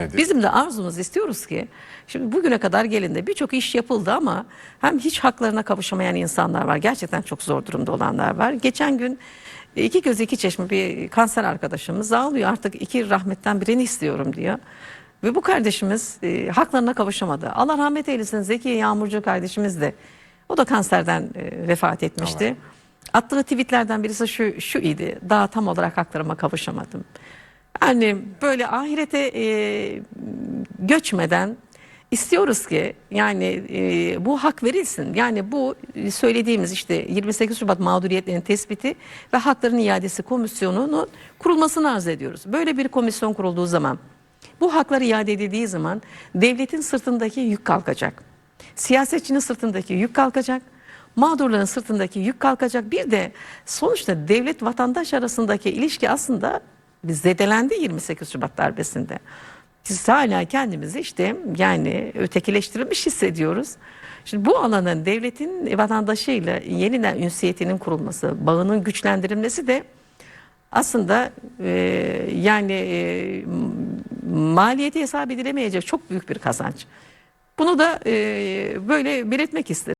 Nedir? Bizim de arzumuz istiyoruz ki şimdi bugüne kadar gelindi birçok iş yapıldı ama hem hiç haklarına kavuşamayan insanlar var. Gerçekten çok zor durumda olanlar var. Geçen gün iki göz iki çeşme bir kanser arkadaşımız ağlıyor artık iki rahmetten birini istiyorum diyor. Ve bu kardeşimiz e, haklarına kavuşamadı. Allah rahmet eylesin Zeki Yağmurcu kardeşimiz de o da kanserden e, vefat etmişti. Attığı tweetlerden birisi şu, şu idi. Daha tam olarak haklarıma kavuşamadım. Yani böyle ahirete e, göçmeden istiyoruz ki yani e, bu hak verilsin. Yani bu söylediğimiz işte 28 Şubat mağduriyetlerin tespiti ve hakların iadesi komisyonunun kurulmasını arz ediyoruz. Böyle bir komisyon kurulduğu zaman bu haklar iade edildiği zaman devletin sırtındaki yük kalkacak. Siyasetçinin sırtındaki yük kalkacak. Mağdurların sırtındaki yük kalkacak. Bir de sonuçta devlet vatandaş arasındaki ilişki aslında zedelendi 28 Şubat darbesinde. Biz hala kendimizi işte yani ötekileştirilmiş hissediyoruz. Şimdi bu alanın devletin vatandaşıyla yeniden ünsiyetinin kurulması, bağının güçlendirilmesi de aslında e, yani e, maliyeti hesap edilemeyecek çok büyük bir kazanç. Bunu da e, böyle belirtmek istedim.